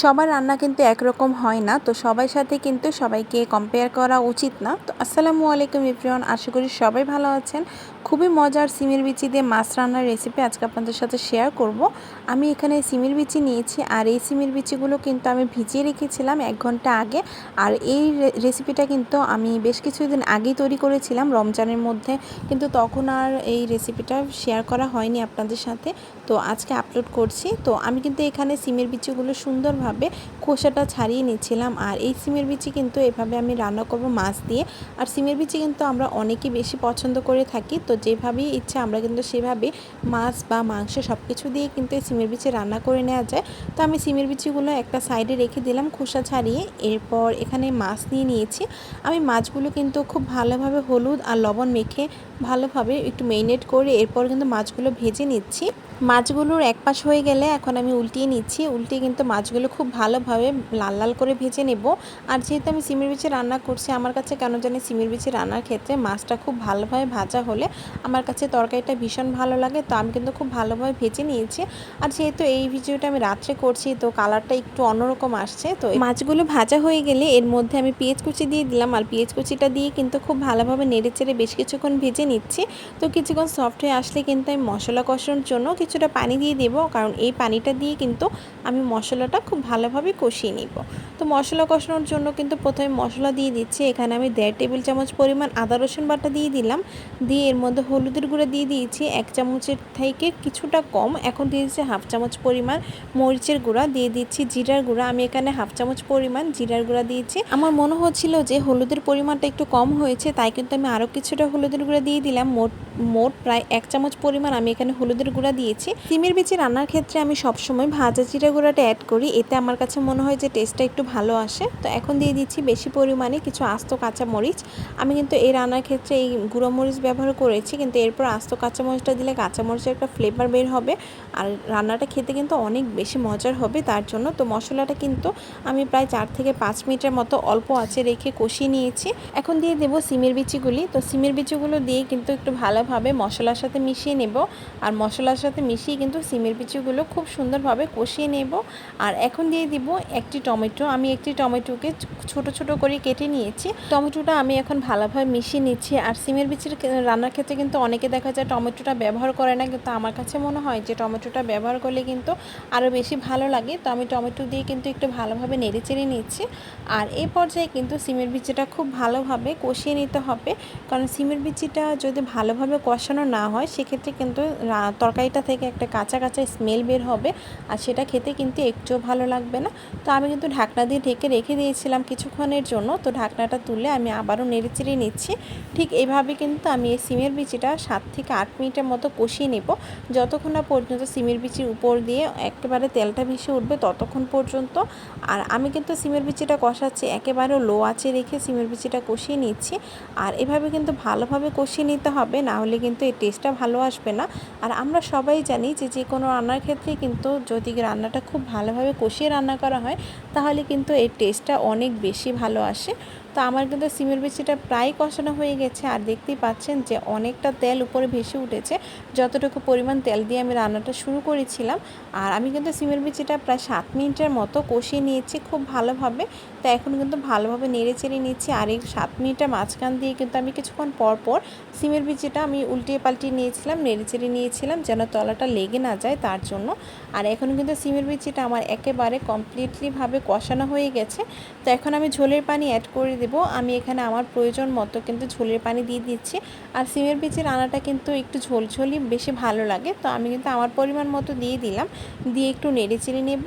সবার রান্না কিন্তু একরকম হয় না, তো সবাই সাথে কিন্তু সবাইকে কম্পেয়ার করা উচিত না। তো আসসালামু আলাইকুম ইব্রিয়ন আশা করি সবাই ভালো আছেন। খুবই মজার সিমের বিচি দিয়ে মাছ রান্নার রেসিপি আজকে আপনাদের সাথে শেয়ার করব। আমি এখানে সিমের বিচি নিয়েছি, আর এই সিমের বিচিগুলো কিন্তু আমি ভিজিয়ে রেখেছিলাম এক ঘণ্টা আগে, আর এই রেসিপিটা কিন্তু আমি বেশ কিছুদিন আগেই তৈরি করেছিলাম রমজানের মধ্যে, কিন্তু তখন আর এই রেসিপিটা শেয়ার করা হয়নি আপনাদের সাথে। তো আজকে আপলোড করছি, তো আমি কিন্তু এখানে সিমের বিচিগুলো সুন্দরভাবে খোসাটা ছাড়িয়ে নিচ্ছিলাম, আর এই সিমের বিচি কিন্তু এভাবে আমি রান্না করব মাছ দিয়ে, আর সিমের বিচি কিন্তু আমরা অনেকেই বেশি পছন্দ করে থাকি, তো যেভাবেই ইচ্ছে আমরা কিন্তু সেভাবে মাছ বা মাংস সব কিছু দিয়ে কিন্তু এই সিমের বিচি রান্না করে নেওয়া যায়। তো আমি সিমের বিচিগুলো একটা সাইডে রেখে দিলাম খোসা ছাড়িয়ে। এরপর এখানে মাছ নিয়ে নিয়েছি। আমি মাছগুলো কিন্তু খুব ভালোভাবে হলুদ আর লবণ মেখে ভালোভাবে একটু মেরিনেট করে এরপর কিন্তু মাছগুলো ভেজে নিচ্ছি। মাছগুলোর এক পাশ হয়ে গেলে এখন আমি উল্টিয়ে নিচ্ছি। উল্টিয়ে কিন্তু মাছগুলো খুব ভালোভাবে লাল লাল করে ভেজে নেব। আর যেহেতু আমি সিমের বিচে রান্না করছি, আমার কাছে কেন জানি সিমের বিচে রান্নার ক্ষেত্রে মাছটা খুব ভালোভাবে ভাজা হলে আমার কাছে তরকারিটা ভীষণ ভালো লাগে। তো আমি কিন্তু খুব ভালোভাবে ভেজে নিয়েছি। আর যেহেতু এই ভিডিওটা আমি রাত্রে করছি, তো কালারটা একটু অন্যরকম আসছে। তো মাছগুলো ভাজা হয়ে গেলে এর মধ্যে আমি পেঁয়াজ কুচি দিয়ে দিলাম। আর পেঁয়াজ কুচিটা দিয়ে কিন্তু খুব ভালোভাবে নেড়ে চেড়ে বেশ কিছুক্ষণ ভেজে নিচ্ছি। তো কিছুক্ষণ সফট হয়ে আসলে কিন্তু আমি মশলা কষানোর জন্য কিছুটা পানি দিয়ে দেবো। কারণ এই পানিটা দিয়ে কিন্তু আমি মশলাটা খুব ভালোভাবে কষিয়ে নিব। তো মশলা কষানোর জন্য কিন্তু প্রথমে মশলা দিয়ে দিচ্ছি। এখানে আমি দেড় টেবিল চামচ পরিমাণ আদা, রসুন বাটা দিয়ে দিলাম। দিয়ে এর মধ্যে হলুদের গুঁড়া দিয়ে দিয়েছি এক চামচের থেকে কিছুটা কম। এখন দিয়ে দিচ্ছি হাফ চামচ পরিমাণ মরিচের গুঁড়া। দিয়ে দিচ্ছি জিরার গুঁড়া। আমি এখানে হাফ চামচ পরিমাণ জিরার গুঁড়া দিয়েছি। আমার মনে হচ্ছিল যে হলুদের পরিমাণটা একটু কম হয়েছে, তাই কিন্তু আমি আরও কিছুটা হলুদের গুঁড়া দিয়ে দিলাম মোট মোট প্রায় এক চামচ পরিমাণ আমি এখানে হলুদের গুঁড়া দিয়েছি। সিমের বিচি রান্নার ক্ষেত্রে আমি সবসময় ভাজা জিরা গুঁড়াটা অ্যাড করি। এতে আমার কাছে মনে হয় যে টেস্টটা একটু ভালো আসে। তো এখন দিয়ে দিচ্ছি বেশি পরিমাণে কিছু আস্ত কাঁচা মরিচ আমি কিন্তু এই রান্নার ক্ষেত্রে এই গুঁড়ো মরিচ ব্যবহার করেছি, কিন্তু এরপর আস্ত কাঁচা মরিচটা দিলে কাঁচা মরিচের একটা ফ্লেভার বের হবে। আর রান্নাটা খেতে কিন্তু অনেক বেশি মজার হবে তার জন্য। তো মশলাটা কিন্তু আমি প্রায় চার থেকে পাঁচ মিনিটের মতো অল্প আছে রেখে কষিয়ে নিয়েছি। এখন দিয়ে দেবো সিমের বিচিগুলি। তো সিমের বিচিগুলো দিয়ে কিন্তু একটু ভালোভাবে মশলার সাথে মিশিয়ে নেব। আর মশলার সাথে মিশিয়ে কিন্তু সিমের বিচিগুলো খুব সুন্দরভাবে কষিয়ে নেব। আর এখন দিয়ে দিব একটি টমেটো। আমি একটি টমেটোকে ছোট ছোট করে কেটে নিয়েছি। টমেটোটা আমি এখন ভালোভাবে মিশিয়ে নিচ্ছি। আর সিমের বিচির রান্নার ক্ষেত্রে কিন্তু অনেকে দেখা যায় টমেটোটা ব্যবহার করে না। কিন্তু আমার কাছে মনে হয় যে টমেটোটা ব্যবহার করলে কিন্তু আরও বেশি ভালো লাগে। তো আমি টমেটো দিয়ে কিন্তু একটু ভালোভাবে নেড়ে চেড়ে নিচ্ছি। আর এই পর্যায়ে কিন্তু সিমের বিচিটা খুব ভালোভাবে কষিয়ে নিতে হবে। কারণ সিমের বিচিটা যদি ভালোভাবে কষানো না হয়, সেক্ষেত্রে কিন্তু তরকারিটা থেকে একটা কাঁচা কাঁচা স্মেল বের হবে। আর সেটা খেতে কিন্তু একটুও ভালো লাগবে না। তো আমি কিন্তু ঢাকনা দিয়ে ঢেকে রেখে দিয়েছিলাম কিছুক্ষণের জন্য। তো ঢাকনাটা তুলে আমি আবারও নেড়ে চেড়ে নিচ্ছি। ঠিক এইভাবে কিন্তু আমি এই সিমের বিচিটা সাত থেকে আট মিনিটের মতো কষিয়ে নেব। যতক্ষণ না পর্যন্ত সিমের বিচির উপর দিয়ে একেবারে তেলটা ভেসে উঠবে, ততক্ষণ পর্যন্ত। আর আমি কিন্তু সিমের বিচিটা কষাচ্ছি একেবারে লো আঁচে রেখে সিমের বিচিটা কষিয়ে নিচ্ছি। আর এভাবে কিন্তু ভালোভাবে কষিয়ে নিতে হবে, না হলে কিন্তু এই টেস্টটা ভালো আসবে না। আর আমরা সবাই জানি যে যে কোনো রান্নার ক্ষেত্রে কিন্তু যদি রান্নাটা খুব ভালোভাবে কষিয়ে রান্না করা হয়, তাহলে কিন্তু এই টেস্টটা অনেক বেশি ভালো আসে। তো আমার কিন্তু সিমের বিচিটা প্রায় কষানো হয়ে গেছে। আর দেখতেই পাচ্ছেন যে অনেকটা তেল উপরে ভেসে উঠেছে। যতটুকু পরিমাণ তেল দিয়ে আমি রান্নাটা শুরু করেছিলাম। আর আমি কিন্তু সিমের বিচিটা প্রায় সাত মিনিটের মতো কষিয়ে নিয়েছি খুব ভালোভাবে। তো এখন কিন্তু ভালোভাবে নেড়ে চেড়ে নিচ্ছি। আর এই সাত মিনিটের মাঝখান দিয়ে কিন্তু আমি কিছুক্ষণ পর পর সিমের বিচিটা আমি উল্টিয়ে পাল্টিয়ে নিয়েছিলাম, নেড়ে চেড়ে নিয়েছিলাম যেন তলাটা লেগে না যায় তার জন্য। আর এখন কিন্তু সিমের বিচিটা আমার একেবারে কমপ্লিটলিভাবে কষানো হয়ে গেছে। তো এখন আমি ঝোলের পানি অ্যাড করে দেবো। আমি এখানে আমার প্রয়োজন মতো কিন্তু ঝোলের পানি দিয়ে দিচ্ছি। আর সিমের বীজের আনাটা কিন্তু একটু ঝোলঝোলি বেশি ভালো লাগে। তো আমি কিন্তু আমার পরিমাণ মতো দিয়ে দিলাম। দিয়ে একটু নেড়ে চেড়ে নেব।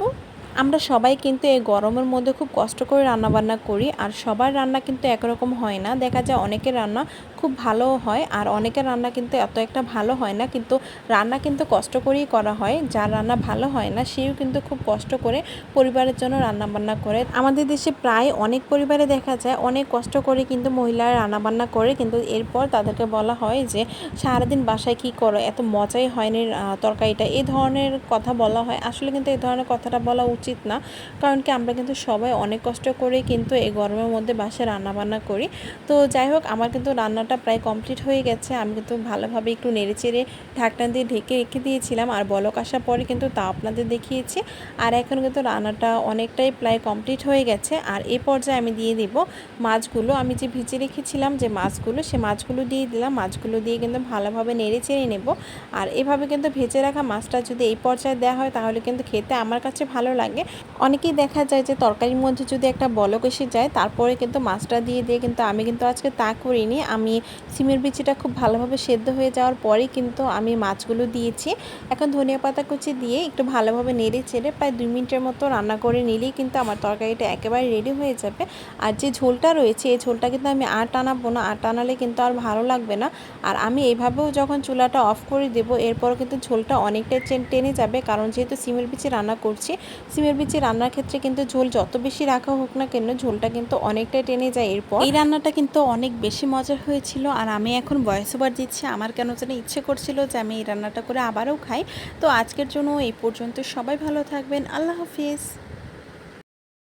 আমরা সবাই কিন্তু এই গরমের মধ্যে খুব কষ্ট করে রান্নাবান্না করি, আর সবার রান্না কিন্তু একরকম হয় না। দেখা যায় অনেকের রান্না খুব ভালো হয়, আর অনেকের রান্না কিন্তু এত একটা ভালো হয় না। কিন্তু রান্না কিন্তু কষ্ট করেই করা হয়, যার রান্না ভালো হয় না, সেও কিন্তু খুব কষ্ট করে পরিবারের জন্য রান্নাবান্না করে। আমাদের দেশে প্রায় অনেক পরিবারে দেখা যায় অনেক কষ্ট করে কিন্তু মহিলারা রান্নাবান্না করে, কিন্তু এরপর তাদেরকে বলা হয় যে, সারাদিন বাসায় কি করো? এত মজাই হয়নি তরকারিটা। এই ধরনের কথা বলা হয়। আসলে কিন্তু এই ধরনের কথাটা বলা উচিত উচিত না। কারণ কি আমরা কিন্তু সবাই অনেক কষ্ট করে কিন্তু এই গরমের মধ্যে বাসে রান্নাবান্না করি। তো যাই হোক, আমার কিন্তু রান্নাটা প্রায় কমপ্লিট হয়ে গেছে। আমি কিন্তু ভালোভাবে একটু নেড়ে চেড়ে ঢাকনা দিয়ে ঢেকে রেখে দিয়েছিলাম। আর বলক আসার পরে কিন্তু তা আপনাদের দেখিয়েছি। আর এখন কিন্তু রান্নাটা অনেকটাই প্রায় কমপ্লিট হয়ে গেছে। আর এই পর্যায়ে আমি দিয়ে দিব মাছগুলো। আমি যে ভিজে রেখেছিলাম যে মাছগুলো, সে মাছগুলো দিয়ে দিলাম। মাছগুলো দিয়ে কিন্তু ভালোভাবে নেড়ে চেড়ে নেব। আর এভাবে কিন্তু ভেজে রাখা মাছটা যদি এই পর্যায়ে দেওয়া হয়, তাহলে কিন্তু খেতে আমার কাছে ভালো লাগে। অনেকেই দেখা যায় যে তরকারির মধ্যে যদি একটা বলক এসে যায়, তারপরে কিন্তু মাছটা দিয়ে দিয়ে কিন্তু আমি কিন্তু আজকে তা করিনি। আমি সিমের বিচিটা খুব ভালোভাবে সেদ্ধ হয়ে যাওয়ার পরেই কিন্তু আমি মাছগুলো দিয়েছি। এখন ধনিয়া পাতা কুচি দিয়ে একটু ভালোভাবে নেড়ে চেড়ে প্রায় দুই মিনিটের মতো রান্না করে নিলেই কিন্তু আমার তরকারিটা একেবারে রেডি হয়ে যাবে। আর যে ঝোলটা রয়েছে, এই ঝোলটা কিন্তু আমি আর টানাবো না। আর টানালে কিন্তু আর ভালো লাগবে না। আর আমি এইভাবেও যখন চুলাটা অফ করে দেবো, এরপরও কিন্তু ঝোলটা অনেকটাই চেন- টেনে যাবে। কারণ যেহেতু সিমের বিচি রান্না করছি, সিমের বিচি রান্নার ক্ষেত্রে কিন্তু ঝোল যত বেশি রাখা হোক না কেন, ঝোলটা কিন্তু অনেকটা টেনে যায় এরপর। এই রান্নাটা কিন্তু অনেক বেশি মজার হয়েছিল আর আমি এখন ভয়েস ওভার দিচ্ছি। আমার কেন যেন ইচ্ছে করছিল যে আমি এই রান্নাটা করে আবারও খাই। তো আজকের জন্য এই পর্যন্ত। সবাই ভালো থাকবেন। আল্লাহ হাফিজ।